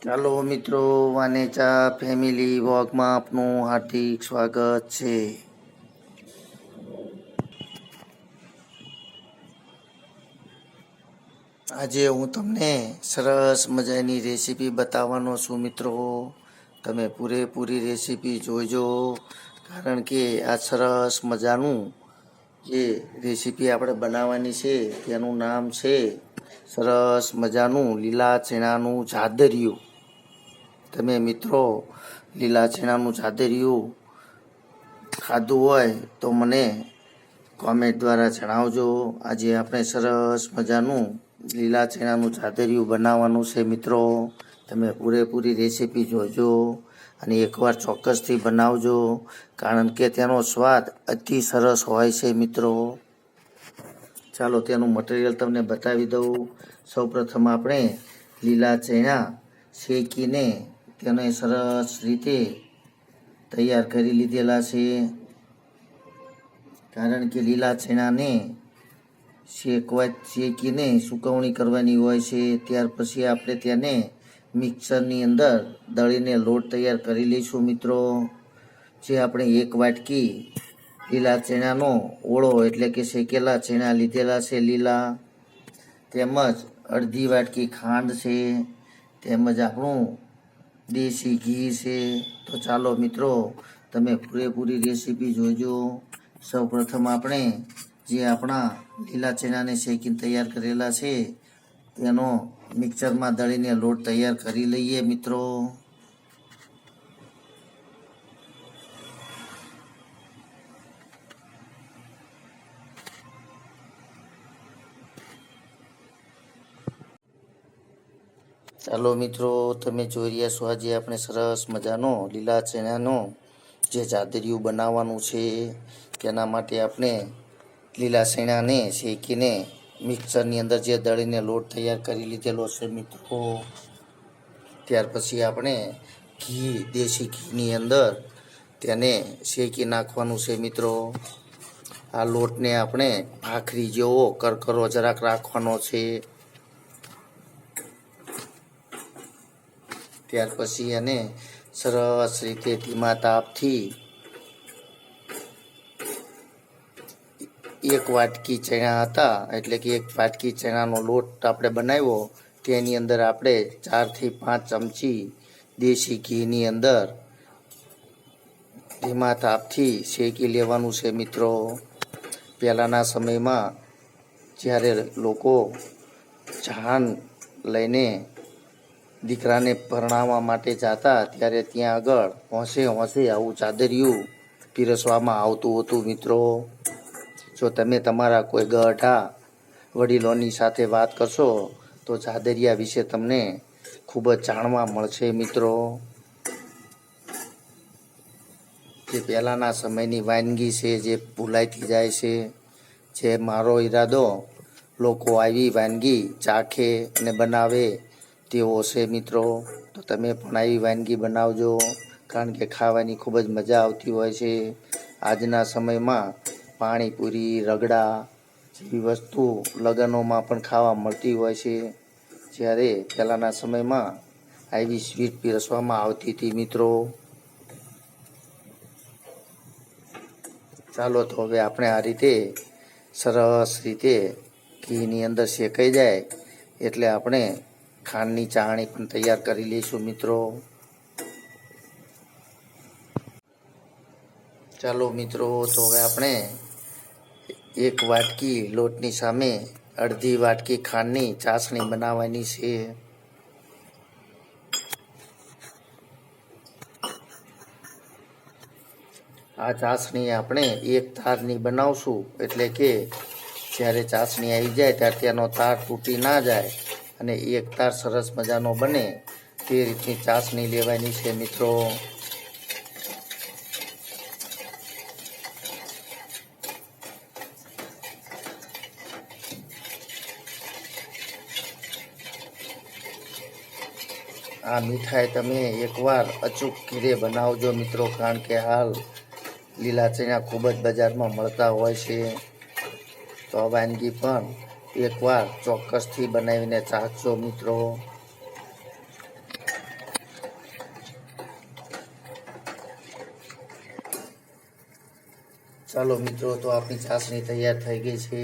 ચાલો મિત્રો વાનેચા ફેમિલી વોકમાં આપનું હાર્દિક સ્વાગત છે. આજે હું તમને સરસ મજાની રેસીપી બતાવવાનો છું મિત્રો. તમે પૂરેપૂરી રેસીપી જોઈજો, કારણ કે આ સરસ મજાનું જે રેસીપી આપણે બનાવવાની છે, તેનું નામ છે સરસ મજાનું લીલા ચણાનું જાદરિયું. તમે મિત્રો, લીલા ચણાનું જાદરિયું ખાધું હોય તો મને કોમેન્ટ દ્વારા જણાવજો. આજે આપણે સરસ મજાનું લીલા ચણાનું જાદરિયું બનાવવાનું છે મિત્રો. તમે પૂરેપૂરી રેસીપી જોજો અને એકવાર ચોક્કસથી બનાવજો, કારણ કે તેનો સ્વાદ અતિ સરસ હોય છે મિત્રો. ચાલો, તેનું મટીરિયલ તમને બતાવી દઉં. સૌપ્રથમ આપણે લીલા ચણા શેકીને તેને સરસ રીતે તૈયાર કરી લીધેલા છે. કારણ કે લીલા છેણાને શેકવા શેકીને સુકવણી કરવાની હોય છે. ત્યાર પછી આપણે તેને મિક્સરની અંદર દળીને લોટ તૈયાર કરી લઈશું મિત્રો. જે આપણે એક વાટકી લીલા ચણાનો ઓળો એટલે કે શેકેલા ચણા લીધેલા છે લીલા. તેમજ અડધી વાટકી ખાંડ છે. તેમજ આપણું દેશી ઘી છે. તો ચાલો મિત્રો, તમે પૂરેપૂરી રેસીપી જોજો. સૌપ્રથમ આપણે જે આપણા લીલા ચણાને શેકીને તૈયાર કરેલા છે, તેનો મિક્સરમાં દળીને લોટ તૈયાર કરી લઈએ મિત્રો. ચાલો મિત્રો, તમે જોઈ રહ્યા છો આજે આપણે સરસ મજાનો લીલા ચણાનો જે ચાદરિયું બનાવવાનું છે, તેના માટે આપણે લીલા ચણાને શેકીને મિક્સરની અંદર જે દળીને લોટ તૈયાર કરી લીધેલો છે મિત્રો. ત્યાર પછી આપણે ઘી, દેશી ઘીની અંદર તેને શેકી નાખવાનું છે મિત્રો. આ લોટને આપણે ભાખરી જેવો કરકરો જરાક રાખવાનો છે. ત્યાર પછી એને સરસ રીતે ધીમા તાપથી એક વાટકી ચણા હતા, એટલે કે એક વાટકી ચણાનો લોટ આપણે બનાવ્યો, તેની અંદર આપણે ચારથી પાંચ ચમચી દેશી ઘીની અંદર ધીમા તાપથી શેકી લેવાનું છે મિત્રો. પહેલાંના સમયમાં જ્યારે લોકો જાન લઈને દીકરાને પરણાવવા માટે જતા ત્યારે ત્યાં આગળ હોંશે હોંશે આવું ચાદરિયું પીરસવામાં આવતું હતું મિત્રો. જો તમે તમારા કોઈ ગઢા વડીલોની સાથે વાત કરશો, તો ચાદરિયા વિશે તમને ખૂબ જ જાણવા મળશે મિત્રો. જે પહેલાંના સમયની વાનગી છે, જે ભૂલાઈથી જાય છે, જે મારો ઈરાદો લોકો આવી વાનગી ચાખે અને બનાવે તેવો છે મિત્રો. તો તમે પણ આવી વાનગી બનાવજો. કારણ કે ખાવાની ખૂબ જ મજા આવતી હોય છે. આજના સમયમાં પાણીપુરી, રગડા જેવી વસ્તુ લગ્નોમાં પણ ખાવા મળતી હોય છે. જ્યારે પહેલાંના સમયમાં આવી સ્વીટ પીરસવામાં આવતી હતી મિત્રો. ચાલો તો હવે આપણે આ રીતે સરસ રીતે ઘીની અંદર શેકાઈ જાય એટલે આપણે ખાંડની ચાણી પણ તૈયાર કરી લઈશું મિત્રો. ચાલો મિત્રો, તો હવે આપણે એક વાટકી લોટની સામે અડધી વાટકી ખાંડની ચાસણી બનાવવાની છે. આ ચાસણી આપણે એક તારની બનાવશું, એટલે કે જ્યારે ચાસણી આવી જાય ત્યારે તેનો તાર તૂટી ના જાય. અને એક તાર સરસ મજાનો બને તે રીતની ચાસણી લેવાની છે મિત્રો. આ મીઠાઈ તમે એકવાર અચૂક ઘીરે બનાવજો મિત્રો, કારણ કે હાલ લીલા ચણા ખૂબ જ બજારમાં મળતા હોય છે. તો વાનગી પણ એકવાર ચોક્કસથી બનાવીને ચાખજો મિત્રો. ચાલો મિત્રો, તો આપણી ચાસણી તૈયાર થઈ ગઈ છે.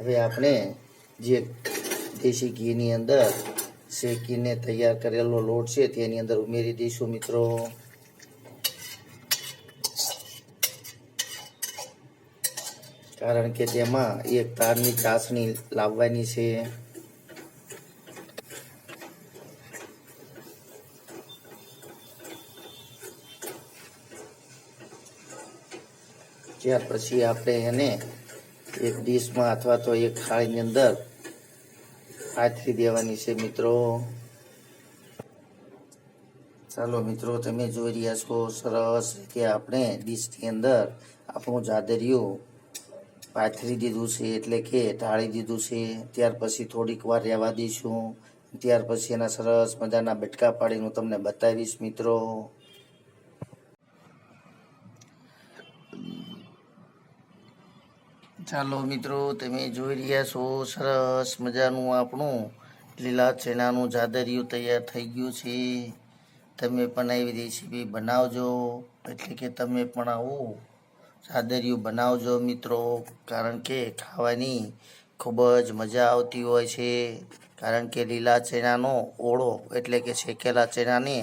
હવે આપણે જે દેશી ઘીની અંદર શેકીને તૈયાર કરેલો લોટ છે, તેની અંદર ઉમેરી દઈશું મિત્રો. કારણ કે તેમાં એક તારની ચાસણી લાવવાની છે. ત્યાર પછી આપણે એને એક ડીશમાં અથવા તો એક થાળીની અંદર આથરી દેવાની છે મિત્રો. ચાલો મિત્રો, તમે જોઈ રહ્યા છો સરસ રીતે આપણે ડીશની અંદર આપણું જાદરિયું પાથરી દીધું છે એટલે કે ઢાળી દીધું છે. ત્યાર પછી થોડીક વાર રહેવા દઈશું. ત્યાર પછી એના સરસ મજાના બટકા પાડીને હું તમને બતાવીશ, મિત્રો. ચાલો, મિત્રો, તમે જોઈ રહ્યા છો સરસ મજાનું આપણું લીલા ચણાનું જાદરિયું તૈયાર થઈ ગયું છે. તમે પણ આવી રેસીપી બનાવજો. એટલે કે તમે પણ આવું. જાદરિયું બનાવજો મિત્રો, કારણ કે ખાવાની ખૂબ જ મજા આવતી હોય છે. કારણ કે લીલા ચણાનો ઓળો એટલે કે શેકેલા ચણાને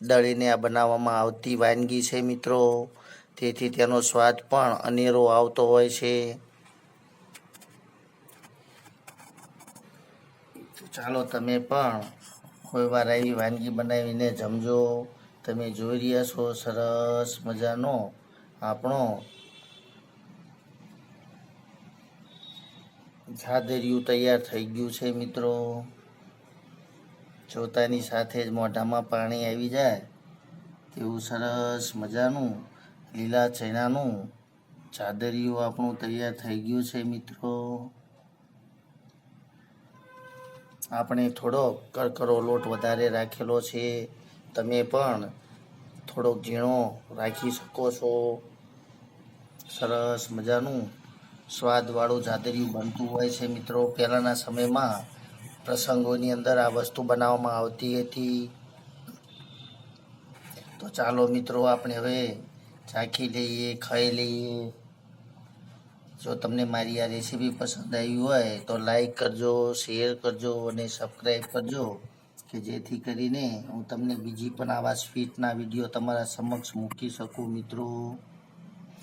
દળીને આ બનાવવામાં આવતી વાનગી છે મિત્રો. તેથી તેનો સ્વાદ પણ અનેરો આવતો હોય છે. ચાલો તમે પણ કોઈ વાર આવી વાનગી બનાવીને જમજો. તમે જોઈ રહ્યા છો, સરસ મજાનો આપણો જાદરિયું તૈયાર થઈ ગયું છે મિત્રો. જોતાની સાથે જ મોઢામાં પાણી આવી જાય તેવું સરસ મજાનું લીલા ચણાનું ચાદરિયું આપણું તૈયાર થઈ ગયું છે મિત્રો. આપણે થોડો કરકરો લોટ વધારે રાખેલો છે. તમે પણ થોડોક ઝીણો રાખી શકો છો. સરસ મજાનું સ્વાદવાળું જાદરિયું બનતું હોય છે મિત્રો. પહેલાંના સમયમાં પ્રસંગોની અંદર આ વસ્તુ બનાવવામાં આવતી હતી. તો ચાલો મિત્રો, આપણે હવે ચાખી લઈએ, ખાઈ લઈએ. જો તમને મારી આ રેસીપી પસંદ આવી હોય તો લાઈક કરજો શેર કરજો અને સબસ્ક્રાઈબ કરજો, કે જેથી કરીને હું તમને બીજી પણ આવા સ્વીટના વીડિયો તમારા સમક્ષ મૂકી શકું મિત્રો.